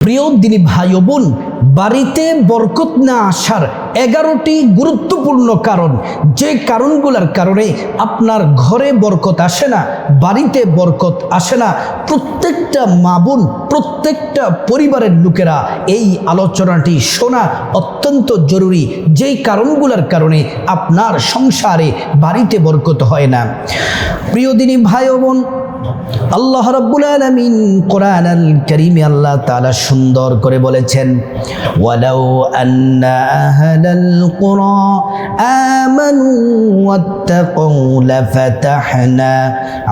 প্রিয় দিনী ভাই বোন, বাড়িতে বরকত না আসার এগারোটি গুরুত্বপূর্ণ কারণ। যে কারণগুলোর কারণে আপনার ঘরে বরকত আসে না, বাড়িতে বরকত আসে না। প্রত্যেকটা মা বোন, প্রত্যেকটা পরিবারের লোকেরা এই আলোচনাটি শোনা অত্যন্ত জরুরি। যেই কারণগুলোর কারণে আপনার সংসারে বাড়িতে বরকত হয় না। প্রিয় দিনী ভাই বোন আল্লাহ রাব্বুল আলামিন কোরআন আল কারীমে আল্লাহ তাআলা সুন্দর করে বলেছেন, ওয়ালাউ আন্না আহলাল কুরা আমানু ওয়াত্তাকু লাফাতাহনা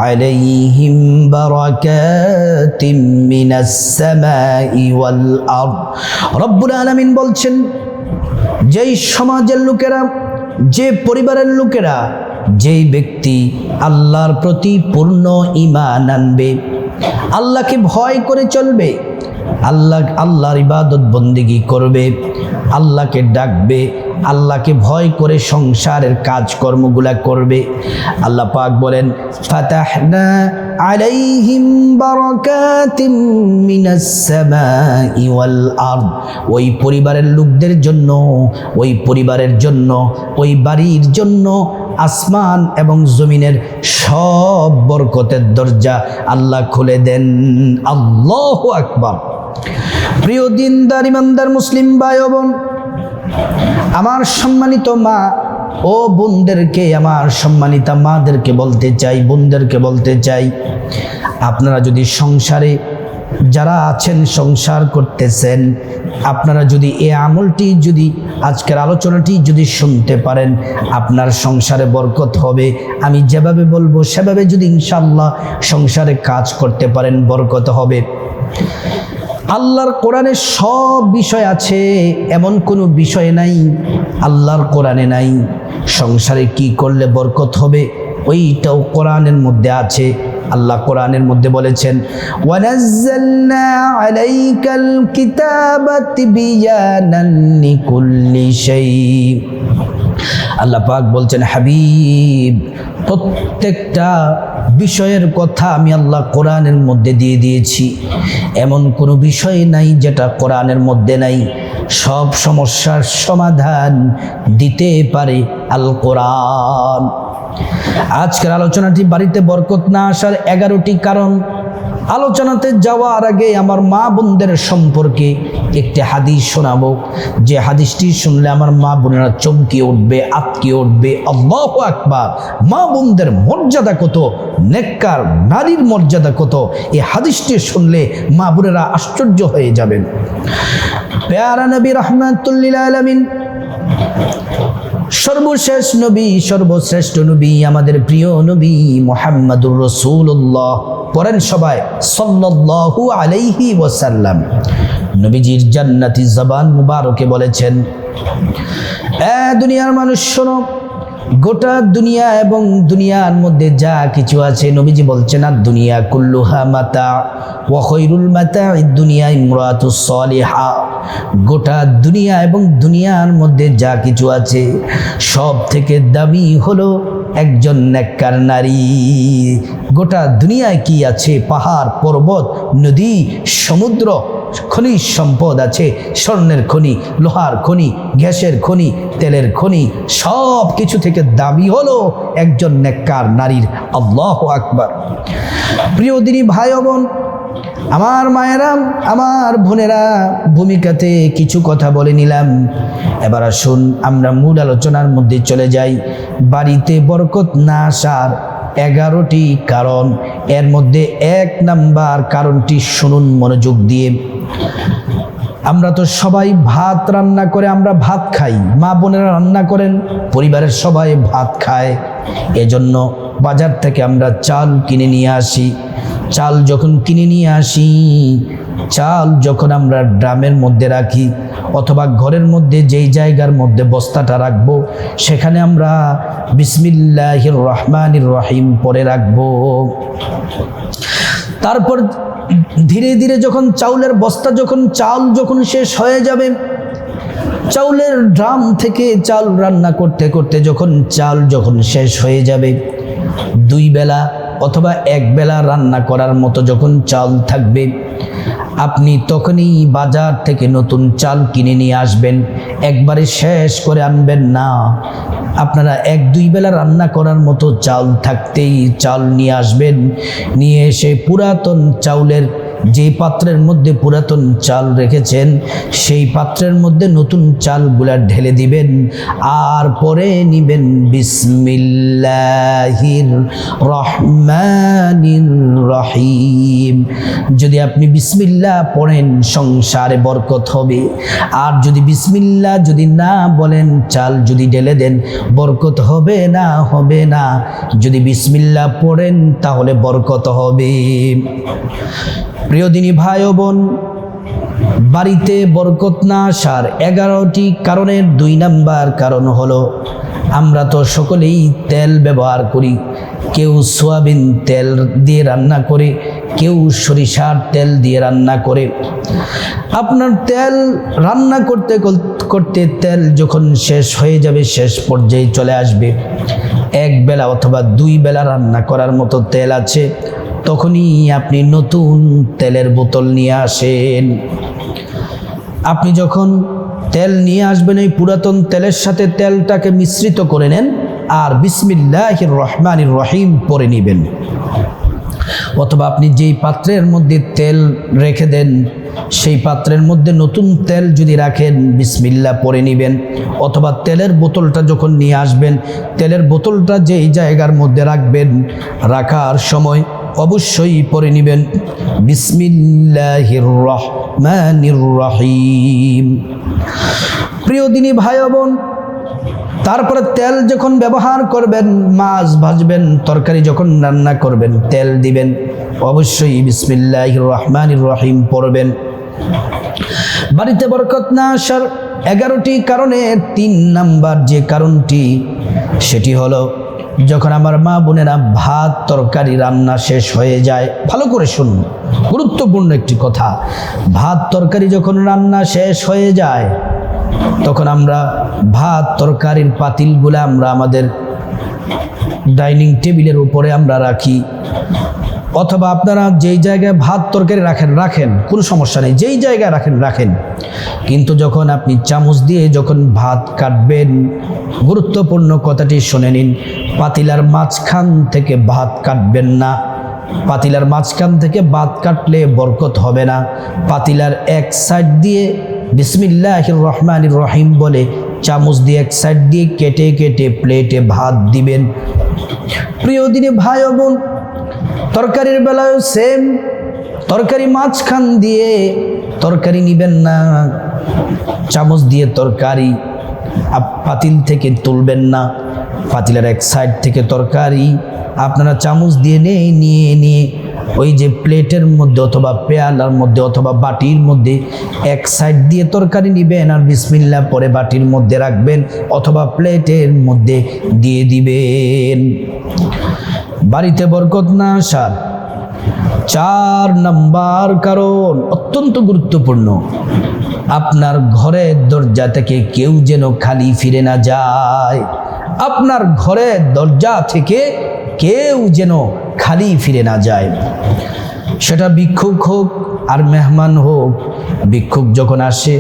আলাইহিম বারাকাতিম মিনাস সামাই ওয়াল আরদ। রব্বুল আলামিন বলছেন, যেই সমাজের লোকেরা, যে পরিবারের লোকেরা যেই ব্যক্তি আল্লাহর প্রতি পূর্ণ ইমান আনবে আল্লাহকে ভয় করে চলবে আল্লাহ আল্লাহর ইবাদত বন্দিগি করবে, আল্লাহকে ডাকবে, আল্লাহকে ভয় করে সংসারের কাজকর্মগুলা করবে। আল্লাহ পাক বলেন আলাইহিম ওই পরিবারের লোকদের জন্য, ওই পরিবারের জন্য, ওই বাড়ির জন্য আসমান এবং জমিনের সব বরকতের দরজা আল্লাহ খুলে দেন। আল্লাহ আকবার। প্রিয় দিনদার, ইমানদার মুসলিম ভাই বোন, আমার সম্মানিত মা ও বোনদেরকে, আমার সম্মানিতা মাদেরকে বলতে চাই, বোনদেরকে বলতে চাই, আপনারা যদি সংসারে যারা আছেন, সংসার করতেছেন, আপনারা যদি এ আমলটি যদি আজকের আলোচনাটি যদি শুনতে পারেন, আপনার সংসারে বরকত হবে। আমি যেভাবে বলব, সেভাবে যদি ইনশাল্লাহ সংসারে কাজ করতে পারেন, বরকত হবে। আল্লাহর কোরআনে সব বিষয় আছে, এমন কোনো বিষয় নাই, আল্লাহর কোরআনে নাই। সংসারে কি করলে বরকত হবে? ওইটাও কোরআনের মধ্যে আছে। আল্লাহ কোরআনের মধ্যে বলেছেন আল্লাহ পাক বলছেন, হাবিব, প্রত্যেকটা বিষয়ের কথা আমি আল্লাহ কোরআনের মধ্যে দিয়ে দিয়েছি। এমন কোনো বিষয় নাই যেটা কোরআনের মধ্যে নাই। সব সমস্যার সমাধান দিতে পারে আল কোরআন আজকের আলোচনাটি বাড়িতে বরকত না আসার এগারোটি কারণ। আলোচনাতে যাওয়ার আগে আমার মা বোনদের সম্পর্কে একটি হাদিস শোনাবো। যে হাদিসটি শুনলে আমার মা বোনেরা চমকে উঠবে, আতকে উঠবে। আল্লাহ আকবার। মা বোনদের মর্যাদা কত? নেককার নারীর মর্যাদা কত? এই হাদিসটি শুনলে মা বোনেরা আশ্চর্য হয়ে যাবেন। পেয়ারা নবী রহমাতুল্লিল আলমিন সর্বশেষ নবী, সর্বশ্রেষ্ঠ নবী, আমাদের প্রিয় নবী মোহাম্মদুর রসুল্লাহ পড়েন সবাই সল্লু আলাইহি ওয়াসাল্লাম। নবীজির জান্নাতি জবান মুবারকে বলেছেন, এ দুনিয়ার মানুষ, শোনো গোটা দুনিয়া এবং দুনিয়ার মধ্যে যা কিছু আছে, নবীজি বলছেন, আর দুনিয়া কুল্লুহা মাতা ওয়াখৈরুল মাতা দুনিয়া ইমরাতুস সালিহা। গোটা দুনিয়া এবং দুনিয়ার মধ্যে যা কিছু আছে সব থেকে দামি হলো একজন নেককার নারী। গোটা দুনিয়ায় কি আছে? পাহাড়, পর্বত, নদী, সমুদ্র খনিজ সম্পদ আছে। স্বর্ণের খনি, লোহার খনি, গ্যাসের খনি, তেলের খনি সব কিছু থেকে দামি হলো একজন নেককার নারীর। আল্লাহ আকবার। প্রিয় দিনী ভাই বোন, আমার মায়েরা, আমার বোনেরা, ভূমিকাতে কিছু কথা বলে নিলাম। এবার আসুন আমরা মূল আলোচনার মধ্যে চলে যাই। বাড়িতে বরকত না আসার এগারোটি কারণ। এর মধ্যে এক নাম্বার কারণটি শুনুন মনোযোগ দিয়ে। আমরা তো সবাই ভাত রান্না করে আমরা ভাত খাই। মা বোনেরা রান্না করেন, পরিবারের সবাই ভাত খায়। এজন্য বাজার থেকে আমরা চাল কিনে নিয়ে আসি। চাল যখন কিনে নিয়ে আসি, চাল যখন আমরা ড্রামের মধ্যে রাখি অথবা ঘরের মধ্যে যেই জায়গার মধ্যে বস্তাটা রাখব, সেখানে আমরা বিসমিল্লাহির রহমানির রহিম পরে রাখব। তারপর ধীরে ধীরে যখন চাউলের বস্তা যখন চাল যখন শেষ হয়ে যাবে, চাউলের ড্রাম থেকে চাল রান্না করতে করতে যখন চাল যখন শেষ হয়ে যাবে, দুই বেলা অথবা এক বেলা রান্না করার মতো যখন চাল থাকবে আপনি তখনই বাজার থেকে নতুন চাল কিনে নিয়ে আসবেন। একবারে শেষ করে আনবেন না। আপনারা এক দুই বেলা রান্না করার মতো চাল থাকতেই চাল নিয়ে আসবেন। নিয়ে এসে পুরাতন চাউলের যে পাত্রের মধ্যে পুরাতন চাল রেখেছেন, সেই পাত্রের মধ্যে নতুন চালগুলা ঢেলে দিবেন আর পরে নিবেন বিসমিল্লাহির রহমানির রহিম। যদি আপনি বিসমিল্লাহ পড়েন, সংসারে বরকত হবে। আর যদি বিসমিল্লাহ যদি না বলেন, চাল যদি ঢেলে দেন, বরকত হবে না হবে না। যদি বিসমিল্লাহ পড়েন, তাহলে বরকত হবে। প্রিয় দিনী ভাই ও বোন, বাড়িতে বরকত না আসার এগারোটি কারণের দুই নাম্বার কারণ হলো, আমরা তো সকলেই তেল ব্যবহার করি। কেউ সোয়াবিন তেল দিয়ে রান্না করে, কেউ সরিষার তেল দিয়ে রান্না করে। আপনার তেল রান্না করতে করতে তেল যখন শেষ হয়ে যাবে, শেষ পর্যায়ে চলে আসবে। এক বেলা অথবা দুই বেলা রান্না করার মতো তেল আছে। তখনই আপনি নতুন তেলের বোতল নিয়ে আসেন। আপনি যখন তেল নিয়ে আসবেন, এই পুরাতন তেলের সাথে তেলটাকে মিশ্রিত করে নেন আর বিসমিল্লাহ রহমান রহিম পরে নেবেন। অথবা আপনি যেই পাত্রের মধ্যে তেল রেখে দেন, সেই পাত্রের মধ্যে নতুন তেল যদি রাখেন বিসমিল্লা পরে নেবেন। অথবা তেলের বোতলটা যখন নিয়ে আসবেন, তেলের বোতলটা যেই জায়গার মধ্যে রাখবেন, রাখার সময় অবশ্যই পরে নেবেন। বিসমিল্লাহির রহমানির রহিম প্রিয় দিনী ভাই বোন তারপরে তেল যখন ব্যবহার করবেন, মাছ ভাজবেন, তরকারি যখন রান্না করবেন, তেল দিবেন, অবশ্যই বিসমিল্লাহ রহমান রহিম পড়বেন। বাড়িতে বরকত না আসার এগারোটি কারণে তিন নাম্বার যে কারণটি, সেটি হলো যখন আমার মা বোনেরা ভাত, তরকারি, রান্না শেষ হয়ে যায়, ভালো করে শুনুন। গুরুত্বপূর্ণ একটি কথা। ভাত, তরকারি যখন রান্না শেষ হয়ে যায়, তখন আমরা ভাত, তরকারির পাতিলগুলো আমরা আমাদের ডাইনিং টেবিলের উপরে আমরা রাখি। অথবা আপনারা যেই জায়গায় ভাত তরকারি রাখেন রাখেন, কোনো সমস্যা নেই, যেই জায়গায় রাখেন রাখেন। কিন্তু যখন আপনি চামচ দিয়ে যখন ভাত কাটবেন, গুরুত্বপূর্ণ কথাটি শুনে নিন, পাতিলার মাঝখান থেকে ভাত কাটবেন না। পাতিলার মাঝখান থেকে ভাত কাটলে বরকত হবে না। পাতিলার এক সাইড দিয়ে বিসমিল্লাহ রহমান রহিম বলে চামচ দিয়ে এক সাইড দিয়ে কেটে কেটে প্লেটে ভাত দিবেন। প্রিয় দিনে ভাই বোন তরকারির বেলায় সেম তরকারি মাঝখান দিয়ে তরকারি নিবেন না। চামচ দিয়ে তরকারি পাতিল থেকে তুলবেন না। পাতিলের এক সাইড থেকে তরকারি আপনারা চামচ দিয়ে নিয়ে নিয়ে নিয়ে ওই যে প্লেটের মধ্যে অথবা পেয়ালার মধ্যে অথবা বাটির মধ্যে এক সাইড দিয়ে তরকারি নিবেন আর বিসমিল্লা পরে বাটির মধ্যে রাখবেন অথবা প্লেটের মধ্যে দিয়ে দিবেন। বাড়িতে বরকত না আসার চার নাম্বার কারণ অত্যন্ত গুরুত্বপূর্ণ। আপনার ঘরের দরজা থেকে কেউ যেন খালি ফিরে না যায়। আপনার ঘরের দরজা থেকে কেউ যেন খালি ফিরে না যায়। সেটা বিক্ষোভ হোক আর মেহমান হোক বিক্ষোভ যখন আসে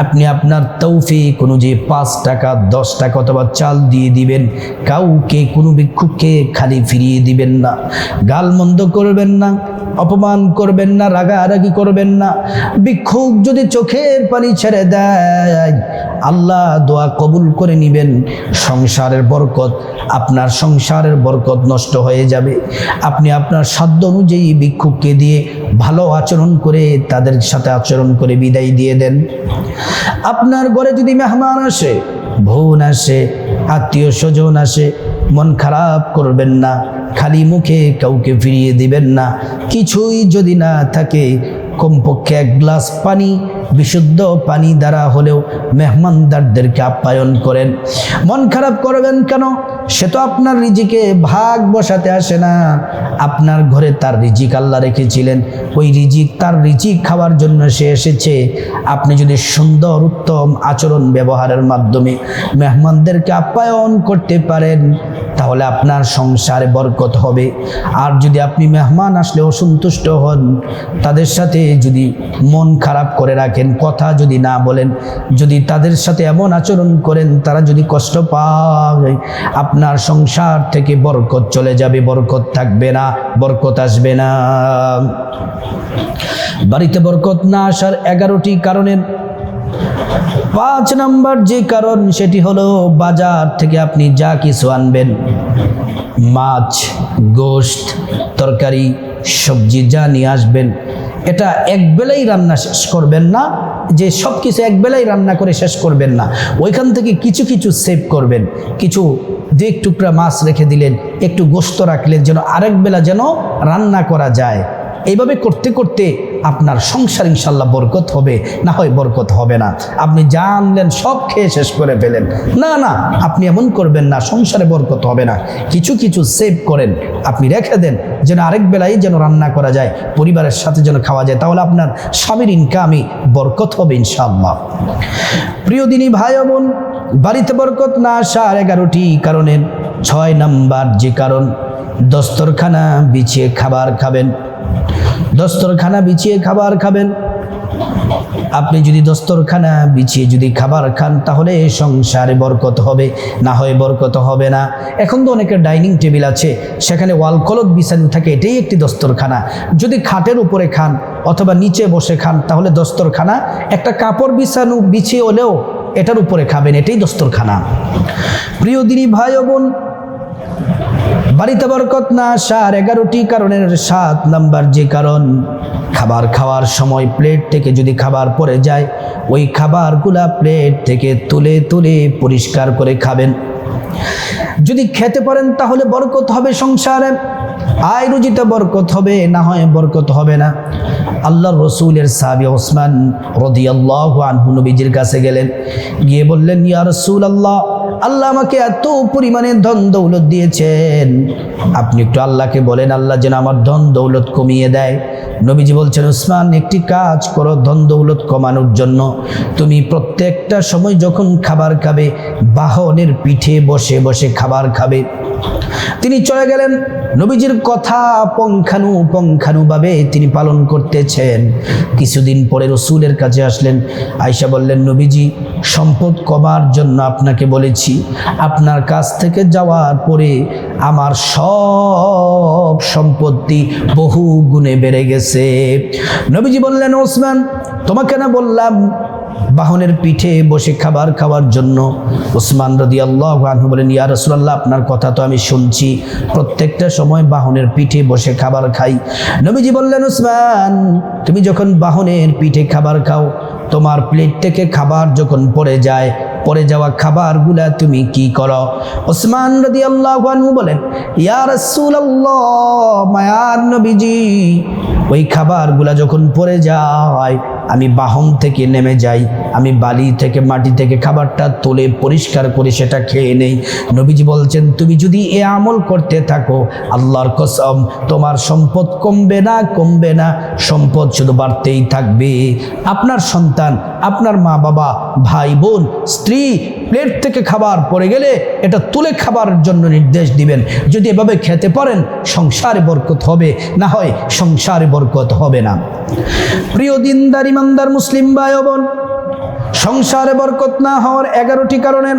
আপনি আপনার তৌফি কোনো যে পাঁচ টাকা, দশ টাকা অথবা চাল দিয়ে দিবেন। কাউকে, কোনো ভিক্ষুককে খালি ফিরিয়ে দিবেন না। গালমন্দ করবেন না, অপমান করবেন না, রাগারাগি করবেন না। ভিক্ষুক যদি চোখের পানি ছেড়ে দেয়, আল্লাহ দোয়া কবুল করে নিবেন। সংসারের বরকত, আপনার সংসারের বরকত নষ্ট হয়ে যাবে। আপনি আপনার সাধ্য অনুযায়ী ভিক্ষুককে দিয়ে ভালো আচরণ করে, তাদের সাথে আচরণ করে বিদায় দিয়ে দেন। আপনার ঘরে যদি মেহমান আসে, বোন আসে, আত্মীয় স্বজন আসে, মন খারাপ করবেন না, খালি মুখে কাউকে ফিরিয়ে দিবেন না, কিছুই যদি না থাকে কমপক্ষে এক গ্লাস পানি, বিশুদ্ধ পানি দ্বারা হলেও মেহমানদারদেরকে আপ্যায়ন করেন। মন খারাপ করবেন কেন? সে তো আপনার রিজিকে ভাগ বসাতে আসে না। আপনার ঘরে তার রিজিক আল্লাহ রেখেছিলেন। ওই রিজিক তার রিজিক খাওয়ার জন্য সে এসেছে। আপনি যদি সুন্দর, উত্তম আচরণ ব্যবহারের মাধ্যমে মেহমানদেরকে আপ্যায়ন করতে পারেন তাহলে আপনার সংসারে বরকত হবে। আর যদি আপনি মেহমান আসলে অসন্তুষ্ট হন, তাদের সাথে যদি মন খারাপ করে রাখেন, কথা যদি না বলেন, যদি তাদের সাথে এমন আচরণ করেন, তারা যদি কষ্ট পায়, আপনার সংসার থেকে বরকত চলে যাবে, বরকত থাকবে না, বরকত আসবে না। বাড়িতে বরকত না আসার এগারোটি কারণের পাঁচ নাম্বার যে কারণ, সেটি হলো বাজার থেকে আপনি যা কিছু আনবেন। মাছ, গোশত, তরকারি, সবজি যা নিয়ে আসবেন। এটা এক বেলাই রান্না শেষ করবেন না, যে সব কিছু এক বেলাই রান্না করে শেষ করবেন না। ওইখান থেকে কিছু কিছু সেভ করবেন। কিছু দু এক টুকরা মাছ রেখে দিলেন, একটু গোস্ত রাখলেন যেন আরেক বেলা যেন রান্না করা যায়। এইভাবে করতে করতে আপনার সংসার ইনশাল্লাহ বরকত হবে, না হয় বরকত হবে না। আপনি যা আনলেন সব খেয়ে শেষ করে ফেলেন। না না, আপনি এমন করবেন না, সংসারে বরকত হবে না। কিছু কিছু সেভ করেন, আপনি রেখে দেন, যেন আরেক বেলায় যেন রান্না করা যায়, পরিবারের সাথে যেন খাওয়া যায়, তাহলে আপনার স্বামীর ইনকামই বরকত হবে ইনশাআল্লাহ প্রিয় দিনী ভাই বোন, বাড়িতে বরকত না আসার এগারোটি কারণের। ছয় নাম্বার যে কারণ, দস্তরখানা, বিছিয়ে খাবার খাবেন। দস্তরখানা বিছিয়ে খাবার খাবেন। আপনি যদি দস্তরখানা বিছিয়ে যদি খাবার খান, তাহলে সংসারে বরকত হবে। না হয় বরকত হবে না। এখন তো অনেকের ডাইনিং টেবিল আছে, সেখানে ওয়াল কলক বিছানো থাকে, এটাই একটি দস্তরখানা। যদি খাটের উপরে খান অথবা নিচে বসে খান, তাহলে দস্তরখানা। একটা কাপড় বিছানো, বিছিয়ে হলেও এটার উপরে খাবেন, এটাই দস্তরখানা। প্রিয় দিনী ভাই বোন বাড়িতে বরকত না আসার এগারোটি কারণের সাত নাম্বার যে কারণ। খাবার খাওয়ার সময় প্লেট থেকে যদি খাবার পড়ে যায়, ওই খাবারগুলা প্লেট থেকে তুলে তুলে পরিষ্কার করে খাবেন। যদি খেতে পারেন, তাহলে বরকত হবে সংসারে। আয় রুজিতে বরকত হবে, না হয় বরকত হবে না। আল্লাহ রসুলের সাবি ওসমান রদি আল্লাহ আনহু নবীজির কাছে গেলেন। গিয়ে বললেন, ইয়া রসুল আল্লাহ আল্লাহ আমাকে এত পরিমাণে ধন দৌলত দিয়েছেন। আপনি একটু আল্লাহকে বলেন, আল্লাহ যেন আমার ধন দৌলত কমিয়ে দেয়। নবীজি বলছেন উসমান একটি কাজ করো, ধন দৌলত কমানোর জন্য। তুমি প্রত্যেকটা সময় যখন খাবার খাবে, বাহনের পিঠে বসে বসে খাবার খাবে। তিনি চলে গেলেন। নবীজির কথা পঙ্খানু পঙ্খানুভাবে তিনি পালন করতেছেন। কিছুদিন পরে রসুলের কাছে আসলেন। আয়সা বললেন, নবীজি, সম্পদ কমার জন্য আপনাকে বলেছি। আপনার কাছ থেকে যাওয়ার পরে আমার সব সম্পত্তি বহু গুণে বেড়ে গেছে। নবীজি বললেন, ওসমান, তোমাকে না বললাম বাহনের পিঠে বসে খাবার খাওয়ার জন্য ওসমান রদি আল্লাহ বলেন, ইয়া রসুল্লাহ আপনার কথা তো আমি শুনছি। প্রত্যেকটা সময় বাহনের পিঠে বসে খাবার খাই। নবীজি বললেন ওসমান তুমি যখন বাহনের পিঠে খাবার খাও, তোমার প্লেট থেকে খাবার যখন পড়ে যায়, পড়ে যাওয়া খাবারগুলা তুমি কি করো? ওসমান রদি আল্লাহ বলেন, ইয়া রসুল্লাহ মায়ার নবীজি, ওই খাবারগুলা যখন পড়ে যায় আমি বাহন থেকে নেমে যাই, আমি বালি থেকে মাটি থেকে খাবারটা তুলে পরিষ্কার করে সেটা খেয়ে নেই। নবীজি বলছেন, তুমি যদি এ আমল করতে থাকো, আল্লাহর কসম, তোমার সম্পদ কমবে না কমবে না। সম্পদ শুধু বাড়তেই থাকবে। আপনার সন্তান, আপনার মা বাবা ভাই বোন স্ত্রী, প্লেট থেকে খাবার পড়ে গেলে এটা তুলে খাবার জন্য নির্দেশ দিবেন। যদি এভাবে খেতে পারেন, সংসারে বরকত হবে। না হয় সংসারে বরকত হবে না। প্রিয় দিনদার ইমানদার মুসলিম ভাই বোন সংসারে বরকত না হওয়ার এগারোটি কারণের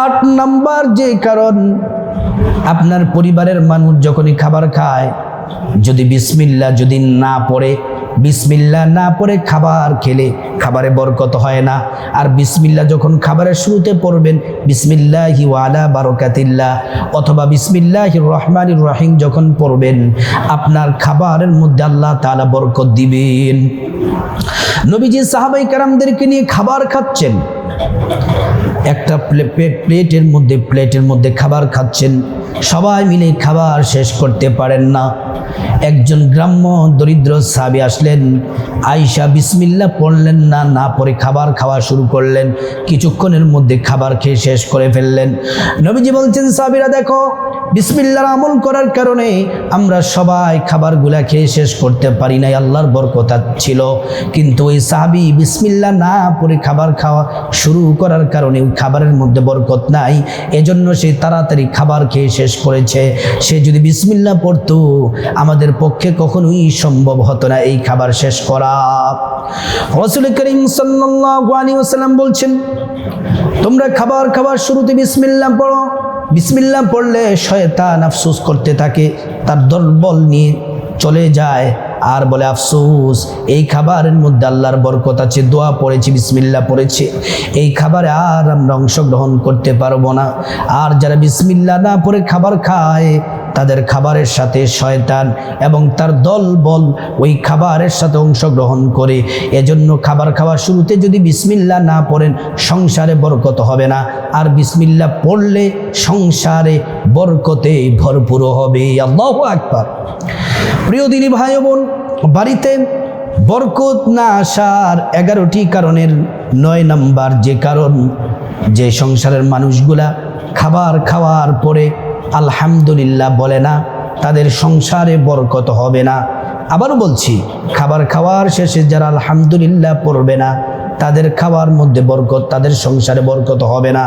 আট নাম্বার যে কারণ, আপনার পরিবারের মানুষ যখনই খাবার খায়, যদি বিসমিল্লা যদি না পড়ে, বিসমিল্লা না পড়ে খাবার খেলে খাবারে বরকত হয় না। আর বিসমিল্লা যখন খাবারের শুরুতে পড়বেন, বিসমিল্লাহি ওয়ালা বারকাতিল্লা অথবা বিসমিল্লাহি রহমানির রহিম যখন পড়বেন, আপনার খাবারের মধ্যে আল্লাহ তালা বরকত দিবেন। নবীজি সাহাবাই কারামদেরকে নিয়ে খাবার খাচ্ছেন। একটা প্লে- প্লে- প্লেটের মধ্যে প্লেটের মধ্যে খাবার খাচ্ছেন। সবাই মিলে খাবার শেষ করতে পারেন না। একজন গ্রাম্য দরিদ্র সাবি আসলেন। আয়সা বিসমিল্লা পড়লেন না না পরে খাবার খাওয়া শুরু করলেন। কিছুক্ষণের মধ্যে খাবার খেয়ে শেষ করে ফেললেন। নবীজি বলছেন সাবিরা দেখো বিসমিল্লার আমল করার কারণে আমরা সবাই খাবারগুলা খেয়ে শেষ করতে পারি নাই, আল্লাহর বরকতা ছিল। কিন্তু ওই সাহাবি বিসমিল্লা না পরে খাবার খাওয়া শুরু করার কারণে ওই খাবারের মধ্যে বরকত নাই, এজন্য সে তাড়াতাড়ি খাবার খেয়ে শেষ করেছে। সে যদি বিসমিল্লা পড়তো, আমাদের পক্ষে কখনোই সম্ভব হতো না এই খাবার শেষ করা। রসুল করিম ওয়াসাল্লাম বলছেন, তোমরা খাবার খাবার শুরুতে বিসমিল্লা পড়ো বিসমিল্লা পড়লে শয়তান আফসোস করতে থাকে, তার দুর্বল নিয়ে চলে যায়। আর বলে, আফসোস, এই খাবারের মধ্যে আল্লাহর বরকত আছে, দোয়া পড়েছে বিসমিল্লা পড়েছে। এই খাবারে আর আমরা অংশগ্রহণ করতে পারব না। আর যারা বিসমিল্লা না পড়ে খাবার খায় তাদের খাবারের সাথে শয়তান এবং তার দল বল ওই খাবারের সাথে অংশগ্রহণ করে। এজন্য খাবার খাওয়ার শুরুতে যদি বিসমিল্লা না পড়েন, সংসারে বরকত হবে না। আর বিসমিল্লা পড়লে সংসারে বরকতে ভরপুর হবে। আল্লাহ আকবার। প্রিয় দিনী ভাই বোন, বাড়িতে বরকত না আসার এগারোটি কারণের নয় নাম্বার যে কারণ, যে সংসারের মানুষগুলা খাবার খাওয়ার পরে আলহামদুলিল্লাহ বলে না, তাদের সংসারে বরকত হবে না। আবারও বলছি, খাবার খাওয়ার শেষে যারা আলহামদুলিল্লাহ পড়বে না তাদের খাওয়ার মধ্যে বরকত, তাদের সংসারে বরকত হবে না।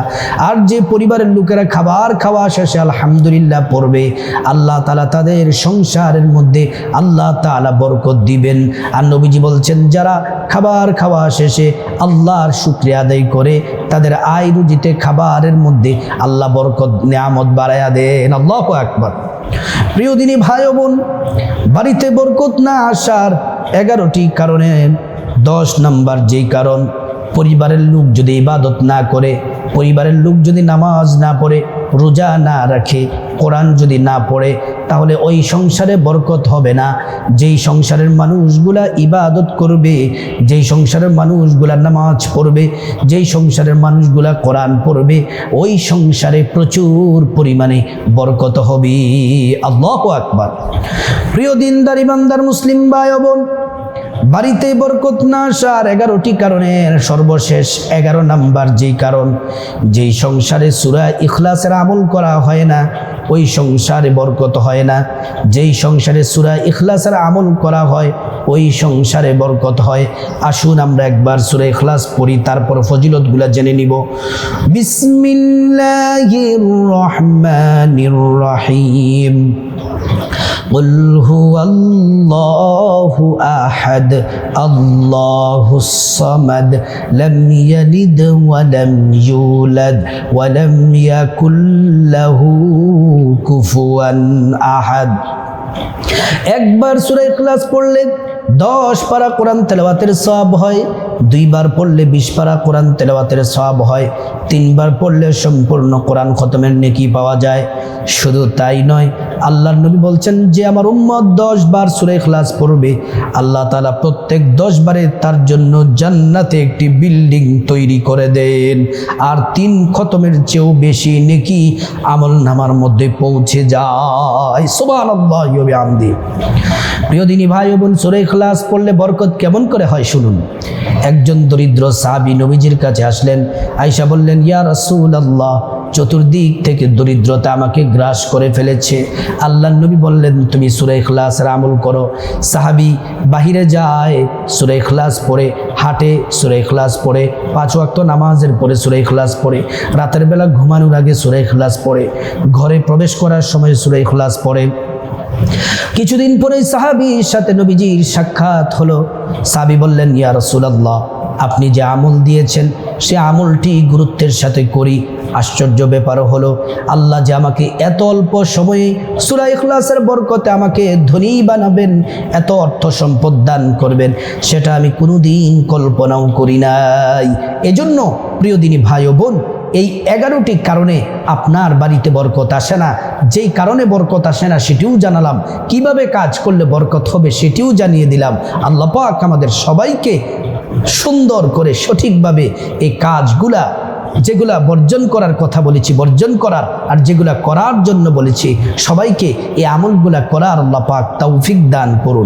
আর যে পরিবারের লোকেরা খাবার খাওয়া শেষে আলহামদুলিল্লাহ পড়বে, আল্লাহ তালা তাদের সংসারের মধ্যে আল্লাহ তালা বরকত দিবেন। আর নবীজি বলছেন, যারা খাবার খাওয়া শেষে আল্লাহর শুক্রিয়া আদায় করে, তাদের আয় রুজিতে খাবারের মধ্যে আল্লাহ বরকত, নিয়ামত বাড়াইয়া দেন। আল্লাহ একবার প্রিয় দিনী ভাই বোন, বাড়িতে বরকত না আসার এগারোটি কারণে দশ নাম্বার যেই কারণ, পরিবারের লোক যদি ইবাদত না করে, পরিবারের লোক যদি নামাজ না পড়ে, রোজা না রাখে, কোরআন যদি না পড়ে, তাহলে ওই সংসারে বরকত হবে না। যেই সংসারের মানুষগুলা ইবাদত করবে, যেই সংসারের মানুষগুলা নামাজ পড়বে, যেই সংসারের মানুষগুলা কোরআন পড়বে, ওই সংসারে প্রচুর পরিমাণে বরকত হবে আল্লাহ আকবার। প্রিয় দিনদার, ইমানদার, মুসলিম ভাই বোন বাড়িতে বরকত না আসার এগারোটি কারণের সর্বশেষ এগারো নাম্বার যেই কারণ, যেই সংসারে সুরা ইখলাসের আমল করা হয় না, ওই সংসারে বরকত হয় না। যেই সংসারে সুরা ইখলাসের আমল করা হয়, ওই সংসারে বরকত হয়। আসুন আমরা একবার সুরা ইখলাস পড়ি, তারপর ফজিলতগুলা জেনে নিব। বিসমিল্লাহির রহমানির রহিম। قل هو الله أحد الله الصمد لم يلد ولم يولد ولم يكن له كفوا أحد একবার সূরা ইখলাস পড়লে দশ পারা কোরআন তেলাওয়াতের সব হয় দুইবার পড়লে বিশ পারা কোরআন তেলাওয়াতের সব হয়, তিনবার পড়লে সম্পূর্ণ কোরআন খতমের নেকি পাওয়া যায়। শুধু তাই নয়, আল্লাহর নবী বলছেন যে, আমার উম্মত দশ বার সুরে খ্লাস পড়বে। আল্লাহ তালা প্রত্যেক দশ বারে তার জন্য জান্নাতে একটি বিল্ডিং তৈরি করে দেন। আর তিন খতমের চেয়েও বেশি নেকি আমল নামার মধ্যে পৌঁছে যায়। সোবান প্রিয় দিনী ভাই বোন, সুরে খ্লাস পড়লে বরকত কেমন করে হয় শুনুন। একজন দরিদ্র সাহাবি নবীজির কাছে আসলেন আয়সা বললেন, ইয়া রসুল আল্লাহ চতুর্দিক থেকে দরিদ্রতা আমাকে গ্রাস করে ফেলেছে। আল্লাহ নবী বললেন, তুমি সুরে খ্লাসের আমল করো। সাহাবি বাহিরে যায়, সুরে খ্লাস পড়ে, হাটে, সুরে খ্লাস পড়ে, পাঁচ ওয়াক্ত নামাজের পরে সুরে খ্লাস পড়ে, রাতের বেলা ঘুমানোর আগে সুরে খ্লাস পড়ে, ঘরে প্রবেশ করার সময় সুরে খ্লাস পড়ে। কিছুদিন পরে সাহাবির সাথে নবীজির সাক্ষাৎ হলো। সাবি বললেন, ইয়া রসুলাল্লাহ, আপনি যে আমল দিয়েছেন, সে আমলটি গুরুত্বের সাথে করি। আশ্চর্য ব্যাপার হলো, আল্লাহ যে আমাকে এত অল্প সময়ে সুরা ইখলাসের বরকতে আমাকে ধনী বানাবেন, এত অর্থ সম্পদ দান করবেন, সেটা আমি কোনোদিন কল্পনাও করি নাই। এজন্য, প্রিয় দিনী ভাই ও বোন এই এগারোটি কারণে আপনার বাড়িতে বরকত আসে না। যেই কারণে বরকত আসে না, সেটিও জানালাম। কীভাবে কাজ করলে বরকত হবে, সেটিও জানিয়ে দিলাম। আল্লাহ পাক আমাদের সবাইকে সুন্দর করে সঠিকভাবে এই কাজগুলা, যেগুলা বর্জন করার কথা বলেছি, বর্জন করার আর যেগুলা করার জন্য বলেছি, সবাইকে এই আমলগুলা করার আল্লাহ পাক তৌফিক দান করুন।